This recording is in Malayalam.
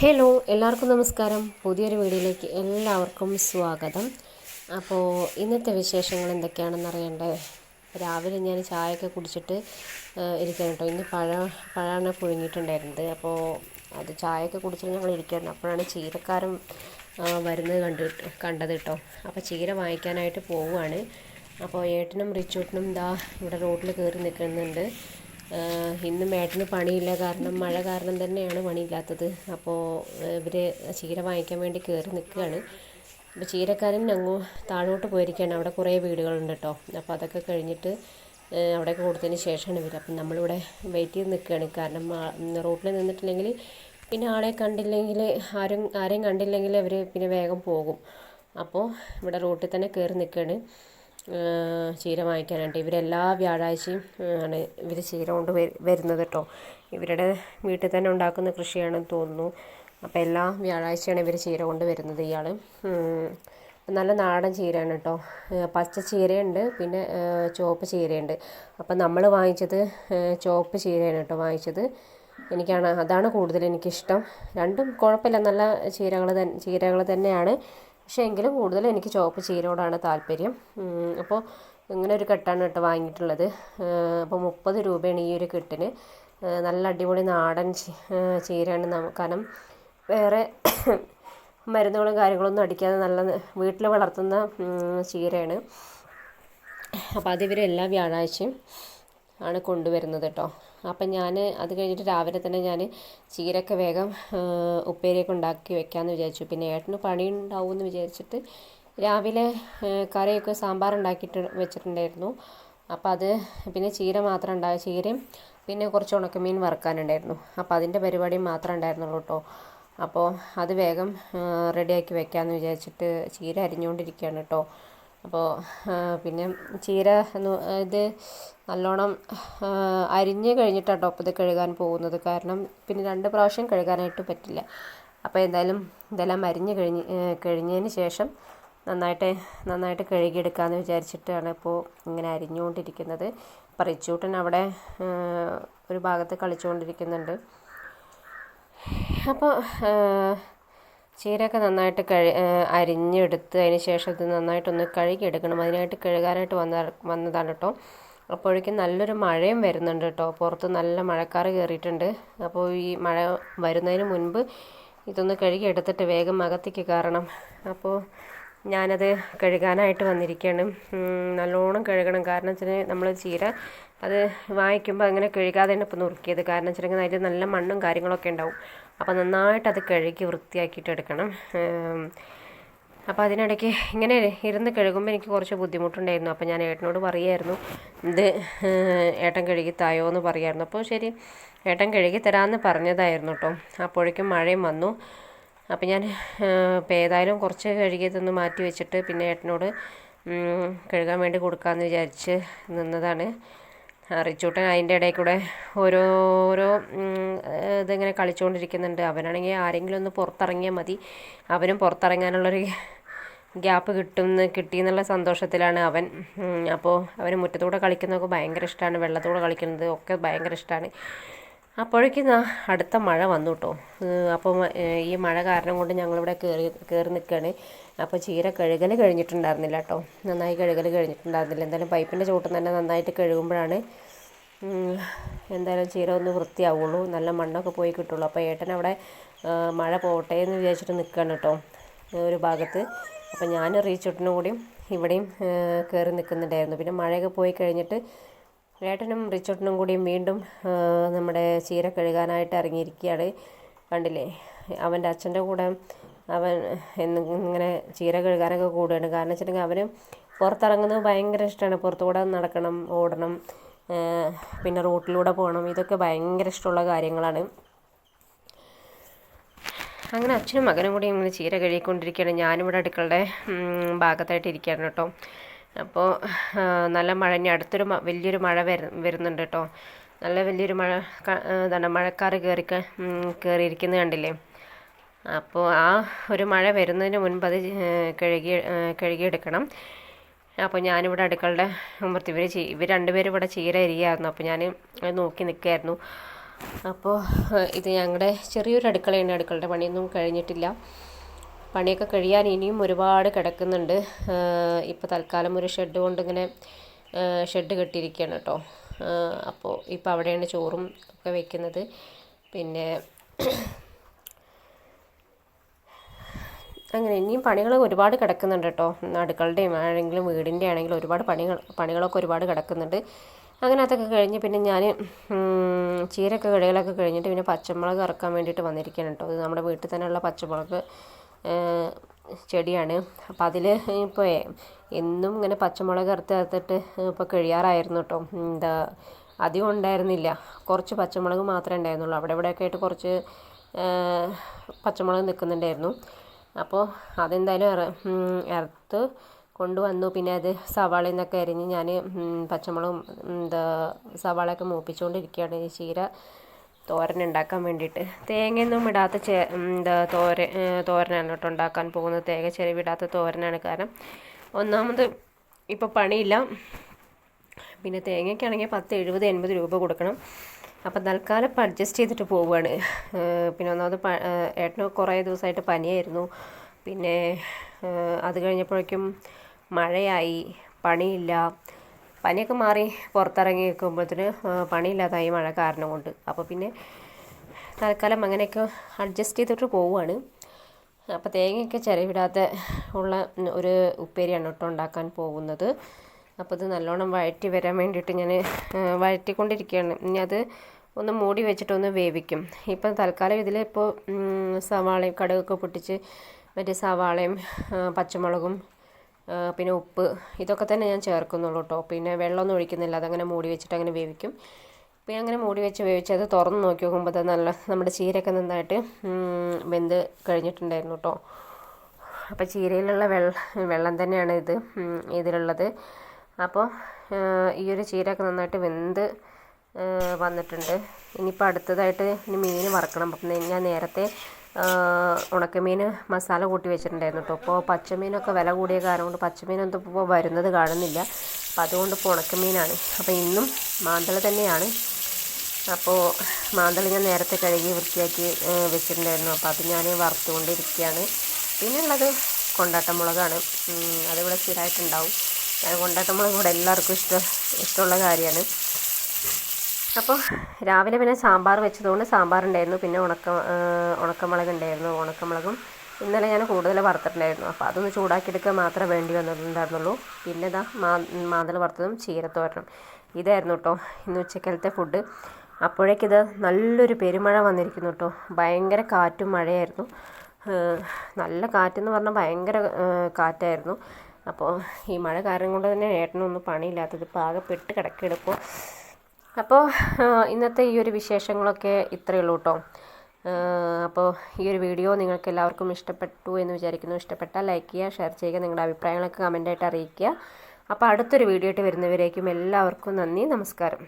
ഹലോ എല്ലാവർക്കും നമസ്കാരം. പുതിയൊരു വീഡിയോയിലേക്ക് എല്ലാവർക്കും സ്വാഗതം. അപ്പോൾ ഇന്നത്തെ വിശേഷങ്ങൾ എന്തൊക്കെയാണെന്ന് അറിയണ്ടേ? രാവിലെ ഞാൻ ചായയൊക്കെ കുടിച്ചിട്ട് ഇരിക്കണം കേട്ടോ. ഇന്ന് പഴ പഴമാണ് പുഴുങ്ങിയിട്ടുണ്ടായിരുന്നത്. അപ്പോൾ അത് ചായയൊക്കെ കുടിച്ചിട്ട് ഞങ്ങൾ ഇരിക്കുകയായിരുന്നു അപ്പോഴാണ് ചീരക്കാരൻ വരുന്നത് കണ്ടു കണ്ടത് കേട്ടോ. അപ്പോൾ ചീര വാങ്ങിക്കാനായിട്ട് പോവുകയാണ്. അപ്പോൾ ഏട്ടനും റിച്ചൂട്ടനും ഇതാ ഇവിടെ റോഡിൽ കയറി നിൽക്കുന്നുണ്ട്. ഇന്ന് മേട്ടിന് പണിയില്ല കാരണം മഴ കാരണം തന്നെയാണ് പണിയില്ലാത്തത്. അപ്പോൾ ഇവർ ചീര വാങ്ങിക്കാൻ വേണ്ടി കയറി നിൽക്കുകയാണ്. അപ്പോൾ ചീരക്കാരൻ അങ്ങ് താഴോട്ട് പോയിരിക്കുകയാണ്. അവിടെ കുറേ വീടുകളുണ്ട് കേട്ടോ. അപ്പോൾ അതൊക്കെ കഴിഞ്ഞിട്ട് അവിടെ കൊടുത്തതിന് ശേഷമാണ് ഇവർ അപ്പം നമ്മളിവിടെ വെയിറ്റ് ചെയ്ത് നിൽക്കുകയാണ്. കാരണം റോട്ടിൽ നിന്നിട്ടില്ലെങ്കിൽ പിന്നെ ആളെ കണ്ടില്ലെങ്കിൽ ആരും ആരെയും കണ്ടില്ലെങ്കിൽ അവർ പിന്നെ വേഗം പോകും. അപ്പോൾ ഇവിടെ റോട്ടിൽ തന്നെ കയറി നിൽക്കുകയാണ്. ചീര വാങ്ങിക്കാനായിട്ട് ഇവരെല്ലാ വ്യാഴാഴ്ചയും ആണ് ഇവർ ചീര കൊണ്ട് വരുന്നത് കേട്ടോ ഇവരുടെ വീട്ടിൽ തന്നെ ഉണ്ടാക്കുന്ന കൃഷിയാണെന്ന് തോന്നുന്നു. അപ്പോൾ എല്ലാ വ്യാഴാഴ്ചയാണ് ഇവർ ചീര കൊണ്ട് വരുന്നത് ഇയാൾ നല്ല നാടൻ ചീരയാണ് കേട്ടോ പച്ച ചീരയുണ്ട് പിന്നെ ചുവപ്പ് ചീരയുണ്ട്. അപ്പം നമ്മൾ വാങ്ങിച്ചത് ചുവപ്പ് ചീരയാണ് കേട്ടോ വാങ്ങിച്ചത്. എനിക്കാണ് അതാണ് കൂടുതൽ എനിക്കിഷ്ടം. രണ്ടും കുഴപ്പമില്ല നല്ല ചീരകൾ തന്നെ ചീരകൾ തന്നെയാണ്. പക്ഷേ എങ്കിലും കൂടുതൽ എനിക്ക് ചുവപ്പ് ചീരയോടാണ് താല്പര്യം. അപ്പോൾ ഇങ്ങനെ ഒരു കെട്ടാണ് കേട്ടോ വാങ്ങിയിട്ടുള്ളത്. അപ്പോൾ മുപ്പത് രൂപയാണ് ഈ ഒരു കെട്ടിന്. നല്ല അടിപൊളി നാടൻ ചീരയാണ് കാരണം വേറെ മരുന്നുകളും കാര്യങ്ങളൊന്നും അടിക്കാതെ നല്ല വീട്ടിൽ വളർത്തുന്ന ചീരയാണ്. അപ്പോൾ അത് ഇവർ എല്ലാ വ്യാഴാഴ്ചയും ആണ് കൊണ്ടുവരുന്നത് കേട്ടോ. അപ്പം ഞാൻ അത് കഴിഞ്ഞിട്ട് രാവിലെ തന്നെ ഞാൻ ചീരയൊക്കെ വേഗം ഉപ്പേരിയൊക്കെ ഉണ്ടാക്കി വെക്കാമെന്ന് വിചാരിച്ചു. പിന്നെ ഏട്ടന് പണി ഉണ്ടാവും എന്ന് വിചാരിച്ചിട്ട് രാവിലെ കറിയൊക്കെ സാമ്പാർ ഉണ്ടാക്കിയിട്ട് വെച്ചിട്ടുണ്ടായിരുന്നു. അപ്പോൾ അത് പിന്നെ ചീര മാത്രം ഉണ്ടായ ചീരയും പിന്നെ കുറച്ച് ഉണക്കമീൻ വറുക്കാനുണ്ടായിരുന്നു. അപ്പോൾ അതിന്റെ പരിപാടി മാത്രമേ ഉണ്ടായിരുന്നുള്ളൂ കേട്ടോ. അപ്പോൾ അത് വേഗം റെഡിയാക്കി വെക്കാമെന്ന് വിചാരിച്ചിട്ട് ചീര അരിഞ്ഞുകൊണ്ടിരിക്കുകയാണ് കേട്ടോ. അപ്പോൾ പിന്നെ ചീര ഇത് നല്ലോണം അരിഞ്ഞ് കഴിഞ്ഞിട്ടാണ് കേട്ടോ ഇത് കഴുകാൻ പോകുന്നത്. കാരണം പിന്നെ രണ്ട് പ്രാവശ്യം കഴുകാനായിട്ട് പറ്റില്ല. അപ്പോൾ എന്തായാലും ഇതെല്ലാം അരിഞ്ഞ് കഴിഞ്ഞ് കഴിഞ്ഞതിന് ശേഷം നന്നായിട്ട് നന്നായിട്ട് കഴുകിയെടുക്കാമെന്ന് വിചാരിച്ചിട്ടാണ് ഇപ്പോൾ ഇങ്ങനെ അരിഞ്ഞുകൊണ്ടിരിക്കുന്നത്. പറിച്ചൂട്ടൻ അവിടെ ഒരു ഭാഗത്ത് കളിച്ചുകൊണ്ടിരിക്കുന്നുണ്ട്. അപ്പോൾ ചീരയൊക്കെ നന്നായിട്ട് കഴി അരിഞ്ഞെടുത്ത് അതിന് ശേഷം ഇത് നന്നായിട്ടൊന്ന് കഴുകിയെടുക്കണം. അതിനായിട്ട് കഴുകാനായിട്ട് വന്ന വന്നതാണ് കേട്ടോ. അപ്പോഴേക്കും നല്ലൊരു മഴയും വരുന്നുണ്ട് കേട്ടോ. പുറത്ത് നല്ല മഴക്കാറ് കയറിയിട്ടുണ്ട്. അപ്പോൾ ഈ മഴ വരുന്നതിന് മുൻപ് ഇതൊന്ന് കഴുകിയെടുത്തിട്ട് വേഗം അകത്തേക്ക് കയറണം. അപ്പോൾ ഞാനത് കഴുകാനായിട്ട് വന്നിരിക്കുകയാണ്. നല്ലോണം കഴുകണം. കാരണം വെച്ചാൽ നമ്മൾ ചീര അത് വാങ്ങിക്കുമ്പോൾ അങ്ങനെ കഴുകാതെയാണ് ഇപ്പോൾ നുറുക്കിയത്. കാരണം വെച്ചിട്ടുണ്ടെങ്കിൽ അതിൽ നല്ല മണ്ണും കാര്യങ്ങളൊക്കെ ഉണ്ടാവും. അപ്പോൾ നന്നായിട്ട് അത് കഴുകി വൃത്തിയാക്കിയിട്ട് എടുക്കണം. അപ്പോൾ അതിനിടയ്ക്ക് ഇങ്ങനെ ഇരുന്ന് കഴുകുമ്പോൾ എനിക്ക് കുറച്ച് ബുദ്ധിമുട്ടുണ്ടായിരുന്നു. അപ്പോൾ ഞാൻ ഏട്ടനോട് പറയുമായിരുന്നു ഇത് ഏട്ടൻ കഴുകി തായോ എന്ന് പറയുമായിരുന്നു അപ്പോൾ ശരി ഏട്ടൻ കഴുകി തരാമെന്ന് പറഞ്ഞതായിരുന്നു കേട്ടോ അപ്പോഴേക്കും മഴയും വന്നു. അപ്പോൾ ഞാൻ ഇപ്പോൾ ഏതായാലും കുറച്ച് കഴുകിയതൊന്ന് മാറ്റി വെച്ചിട്ട് പിന്നെ ഏട്ടനോട് കഴുകാൻ വേണ്ടി കൊടുക്കാമെന്ന് വിചാരിച്ച് നിന്നതാണ്. റിച്ചൂട്ടൻ അതിന്റെ ഇടയിൽ കൂടെ ഓരോരോ ഇതിങ്ങനെ കളിച്ചുകൊണ്ടിരിക്കുന്നുണ്ട്. അവനാണെങ്കിൽ ആരെങ്കിലും ഒന്ന് പുറത്തിറങ്ങിയാൽ മതി. അവനും പുറത്തിറങ്ങാനുള്ളൊരു ഗ്യാപ്പ് കിട്ടുമെന്ന് കിട്ടിയെന്നുള്ള സന്തോഷത്തിലാണ് അവൻ. അപ്പോൾ അവന് മുറ്റത്തൂടെ കളിക്കുന്നതൊക്കെ ഭയങ്കര ഇഷ്ടമാണ്. വെള്ളത്തൂടെ കളിക്കുന്നത് ഒക്കെ ഭയങ്കര ഇഷ്ടമാണ്. അപ്പോഴേക്കും അടുത്ത മഴ വന്നു കേട്ടോ അപ്പോൾ ഈ മഴ കാരണം കൊണ്ട് ഞങ്ങളിവിടെ കയറി കയറി നിൽക്കുകയാണ് അപ്പോൾ ചീര കഴുകൽ കഴിഞ്ഞിട്ടുണ്ടായിരുന്നില്ല കേട്ടോ നന്നായി കഴുകൽ കഴിഞ്ഞിട്ടുണ്ടായിരുന്നില്ല. എന്തായാലും പൈപ്പിന്റെ ചോട്ടിൽ തന്നെ നന്നായിട്ട് കഴുകുമ്പോഴാണ് എന്തായാലും ചീര ഒന്ന് വൃത്തിയാവുള്ളൂ. നല്ല മണ്ണൊക്കെ പോയി കിട്ടുള്ളൂ. അപ്പോൾ ഏട്ടൻ അവിടെ മഴ പോട്ടെ എന്ന് വിചാരിച്ചിട്ട് നിൽക്കുകയാണ് കേട്ടോ ഒരു ഭാഗത്ത്. അപ്പോൾ ഞാൻ റീച്ചോട്ടിനും കൂടിയും ഇവിടെയും കയറി നിൽക്കുന്നുണ്ടായിരുന്നു പിന്നെ മഴയൊക്കെ പോയി കഴിഞ്ഞിട്ട് ഏട്ടനും റിച്ചേട്ടനും കൂടി വീണ്ടും നമ്മുടെ ചീര കഴുകാനായിട്ട് ഇറങ്ങിയിരിക്കുകയാണ്. കണ്ടില്ലേ? അവന്റെ അച്ഛന്റെ കൂടെ അവൻ ഇങ്ങനെ ചീര കഴുകാനൊക്കെ കൂടുകയാണ്. കാരണം വെച്ചിട്ടുണ്ടെങ്കിൽ അവന് പുറത്തിറങ്ങുന്നത് ഭയങ്കര ഇഷ്ടമാണ്. പുറത്തുകൂടെ നടക്കണം ഓടണം പിന്നെ റോട്ടിലൂടെ പോകണം. ഇതൊക്കെ ഭയങ്കര ഇഷ്ടമുള്ള കാര്യങ്ങളാണ്. അങ്ങനെ അച്ഛനും മകനും കൂടി ഇങ്ങനെ ചീര കഴുകിക്കൊണ്ടിരിക്കുകയാണ്. ഞാനിവിടെ അടുക്കളുടെ ഭാഗത്തായിട്ട് ഇരിക്കുകയാണ് കേട്ടോ. അപ്പോൾ നല്ല മഴ ഇനി അടുത്തൊരു വലിയൊരു മഴ വര വരുന്നുണ്ട് കേട്ടോ നല്ല വലിയൊരു മഴ എന്താണ് മഴക്കാറ് കയറി കയറിയിരിക്കുന്നത് കണ്ടില്ലേ? അപ്പോൾ ആ ഒരു മഴ വരുന്നതിന് മുൻപ് അത് കഴുകി കഴുകിയെടുക്കണം. അപ്പോൾ ഞാനിവിടെ അടുക്കളുടെ മുമ്പത്ത് ഇവർ ഇവർ രണ്ടുപേരും ഇവിടെ ചീര അരിയായിരുന്നു. അപ്പോൾ ഞാൻ നോക്കി നിൽക്കുകയായിരുന്നു അപ്പോൾ ഇത് ഞങ്ങളുടെ ചെറിയൊരു അടുക്കളയാണ് അടുക്കളയുടെ പണിയൊന്നും കഴിഞ്ഞിട്ടില്ല. പണിയൊക്കെ കഴിയാൻ ഇനിയും ഒരുപാട് കിടക്കുന്നുണ്ട്. ഇപ്പോൾ തൽക്കാലം ഒരു ഷെഡ് കൊണ്ട് ഇങ്ങനെ ഷെഡ് കെട്ടിയിരിക്കുകയാണ് കേട്ടോ അപ്പോൾ ഇപ്പോൾ അവിടെയാണ് ചോറും ഒക്കെ വെക്കുന്നത്. പിന്നെ അങ്ങനെ ഇനിയും പണികൾ ഒരുപാട് കിടക്കുന്നുണ്ട് കേട്ടോ അടുക്കളുടെയും ആണെങ്കിലും വീടിന്റെ ആണെങ്കിലും ഒരുപാട് പണികൾ പണികളൊക്കെ ഒരുപാട് കിടക്കുന്നുണ്ട്. അങ്ങനെ അതൊക്കെ കഴിഞ്ഞ് പിന്നെ ഞാൻ ചീരൊക്കെ കിഴകളൊക്കെ കഴിഞ്ഞിട്ട് പിന്നെ പച്ചമുളക് ഇറക്കാൻ വേണ്ടിയിട്ട് വന്നിരിക്കുകയാണ് കേട്ടോ ഇത് നമ്മുടെ വീട്ടിൽ തന്നെയുള്ള പച്ചമുളക് ചെടിയാണ്. അപ്പം അതിൽ ഇപ്പോൾ എന്നും ഇങ്ങനെ പച്ചമുളക് അറുത്ത് അറുത്തിട്ട് ഇപ്പോൾ കഴിയാറായിരുന്നു കേട്ടോ എന്താ അധികം ഉണ്ടായിരുന്നില്ല. കുറച്ച് പച്ചമുളക് മാത്രമേ ഉണ്ടായിരുന്നുള്ളൂ. അവിടെ ഇവിടെയൊക്കെ ആയിട്ട് കുറച്ച് പച്ചമുളക് നിൽക്കുന്നുണ്ടായിരുന്നു. അപ്പോൾ അതെന്തായാലും ഇറത്ത് കൊണ്ടുവന്നു. പിന്നെ അത് സവാളയിൽ നിന്നൊക്കെ അരിഞ്ഞ് ഞാൻ പച്ചമുളകും എന്താ സവാളയൊക്കെ മൂപ്പിച്ചുകൊണ്ടിരിക്കുകയാണ് ഈ ചീര തോരൻ ഉണ്ടാക്കാൻ വേണ്ടിയിട്ട്. തേങ്ങയൊന്നും ഇടാത്ത ചേ എന്താ തോര തോരനാണ് കേട്ടോ ഉണ്ടാക്കാൻ പോകുന്നത്. തേങ്ങ ചെരുവിടാത്ത തോരനാണ് കാരണം ഒന്നാമത് ഇപ്പോൾ പണിയില്ല. പിന്നെ തേങ്ങയ്ക്കാണെങ്കിൽ പത്ത് എഴുപത് എൺപത് രൂപ കൊടുക്കണം. അപ്പം തൽക്കാലം അഡ്ജസ്റ്റ് ചെയ്തിട്ട് പോവുകയാണ് പിന്നെ ഒന്നാമത് ഏട്ടന് കുറേ ദിവസമായിട്ട് പനിയായിരുന്നു. പിന്നെ അത് കഴിഞ്ഞപ്പോഴേക്കും മഴയായി പണിയില്ല. പനിയൊക്കെ മാറി പുറത്തിറങ്ങി നിൽക്കുമ്പോഴത്തേന് പണിയില്ലാതായി മഴ കാരണം കൊണ്ട്. അപ്പോൾ പിന്നെ തൽക്കാലം അങ്ങനെയൊക്കെ അഡ്ജസ്റ്റ് ചെയ്തിട്ട് പോവുകയാണ്. അപ്പോൾ തേങ്ങയൊക്കെ ചിരവിടാത്ത ഉള്ള ഒരു ഉപ്പേരിയാണ് കേട്ടോ ഉണ്ടാക്കാൻ പോകുന്നത്. അപ്പോൾ ഇത് നല്ലോണം വഴറ്റി വരാൻ വേണ്ടിയിട്ട് ഞാൻ വഴറ്റിക്കൊണ്ടിരിക്കുകയാണ്. ഇനി അത് ഒന്ന് മൂടി വെച്ചിട്ടൊന്ന് വേവിക്കും. ഇപ്പം തൽക്കാലം ഇതിൽ ഇപ്പോൾ സവാളയും കടുകൊക്കെ പൊട്ടിച്ച് മറ്റേ സവാളയും പച്ചമുളകും പിന്നെ ഉപ്പ് ഇതൊക്കെ തന്നെ ഞാൻ ചേർക്കുന്നുള്ളൂ കേട്ടോ പിന്നെ വെള്ളമൊന്നും ഒഴിക്കുന്നില്ല അതങ്ങനെ മൂടി വെച്ചിട്ട് അങ്ങനെ വേവിക്കും. പിന്നെ അങ്ങനെ മൂടി വെച്ച് വേവിച്ച് അത് തുറന്ന് നോക്കി നോക്കുമ്പോൾ അത് നല്ല നമ്മുടെ ചീരയൊക്കെ നന്നായിട്ട് വെന്ത് കഴിഞ്ഞിട്ടുണ്ടായിരുന്നു കേട്ടോ അപ്പോൾ ചീരയിലുള്ള വെള്ളം വെള്ളം തന്നെയാണ് ഇത് ഇതിലുള്ളത്. അപ്പോൾ ഈ ഒരു ചീരയൊക്കെ നന്നായിട്ട് വെന്ത് വന്നിട്ടുണ്ട്. ഇനിയിപ്പോൾ അടുത്തതായിട്ട് ഇനി മീൻ വറക്കണം. അപ്പം ഞാൻ നേരത്തെ ഉണക്കമീൻ മസാല കൂട്ടി വെച്ചിട്ടുണ്ടായിരുന്നു കേട്ടോ അപ്പോൾ പച്ചമീനൊക്കെ വില കൂടിയ കാരണം കൊണ്ട് പച്ചമീനൊന്നും ഇപ്പോൾ വരുന്നത് കാണുന്നില്ല. അപ്പോൾ അതുകൊണ്ട് ഇപ്പോൾ ഉണക്കമീനാണ്. അപ്പോൾ ഇന്നും മാന്തള തന്നെയാണ്. അപ്പോൾ മാന്തള ഞാൻ നേരത്തെ കഴുകി വൃത്തിയാക്കി വെച്ചിട്ടുണ്ടായിരുന്നു. അപ്പോൾ അത് ഞാൻ വറുത്തുകൊണ്ടിരിക്കുകയാണ്. പിന്നെയുള്ളത് കൊണ്ടാട്ടമുളകാണ് അതിവിടെ സ്ഥിരമായിട്ടുണ്ടാവും ഞാൻ കൊണ്ടാട്ടമുളക് ഇവിടെ എല്ലാവർക്കും ഇഷ്ടം ഇഷ്ടമുള്ള കാര്യമാണ്. അപ്പോൾ രാവിലെ പിന്നെ സാമ്പാർ വെച്ചതുകൊണ്ട് സാമ്പാർ ഉണ്ടായിരുന്നു പിന്നെ ഉണക്ക ഉണക്കമുളക് ഉണ്ടായിരുന്നു ഉണക്കമുളകും. ഇന്നലെ ഞാൻ കൂടുതൽ വറുത്തിട്ടുണ്ടായിരുന്നു. അപ്പോൾ അതൊന്ന് ചൂടാക്കിയെടുക്കാൻ മാത്രമേ വേണ്ടി വന്നിട്ടുണ്ടായിരുന്നുള്ളൂ. പിന്നെ ഇതാ മാ മാന്തൽ വറുത്തതും ചീരത്തോരനും ഇതായിരുന്നു കേട്ടോ ഇന്ന് ഉച്ചക്കലത്തെ ഫുഡ്. അപ്പോഴേക്കിത് നല്ലൊരു പെരുമഴ വന്നിരിക്കുന്നു കേട്ടോ ഭയങ്കര കാറ്റും മഴയായിരുന്നു. നല്ല കാറ്റെന്ന് പറഞ്ഞാൽ ഭയങ്കര കാറ്റായിരുന്നു. അപ്പോൾ ഈ മഴ കാരണം കൊണ്ട് തന്നെ ഏട്ടനൊന്നും പണിയില്ലാത്തത്. ഇപ്പോൾ ആകെ പെട്ട് കിടക്കുകയാണ് അപ്പോൾ ഇന്നത്തെ ഈ ഒരു വിശേഷങ്ങളൊക്കെ ഇത്രയേ ഉള്ളൂ കേട്ടോ അപ്പോൾ ഈ ഒരു വീഡിയോ നിങ്ങൾക്ക് എല്ലാവർക്കും ഇഷ്ടപ്പെട്ടു എന്ന് വിചാരിക്കുന്നു. ഇഷ്ടപ്പെട്ടാൽ ലൈക്ക് ചെയ്യുക ഷെയർ ചെയ്യുക നിങ്ങളുടെ അഭിപ്രായങ്ങളൊക്കെ കമന്റായിട്ട് അറിയിക്കുക. അപ്പോൾ അടുത്തൊരു വീഡിയോ ആയിട്ട് വരുന്നവരേക്കും എല്ലാവർക്കും നന്ദി നമസ്കാരം.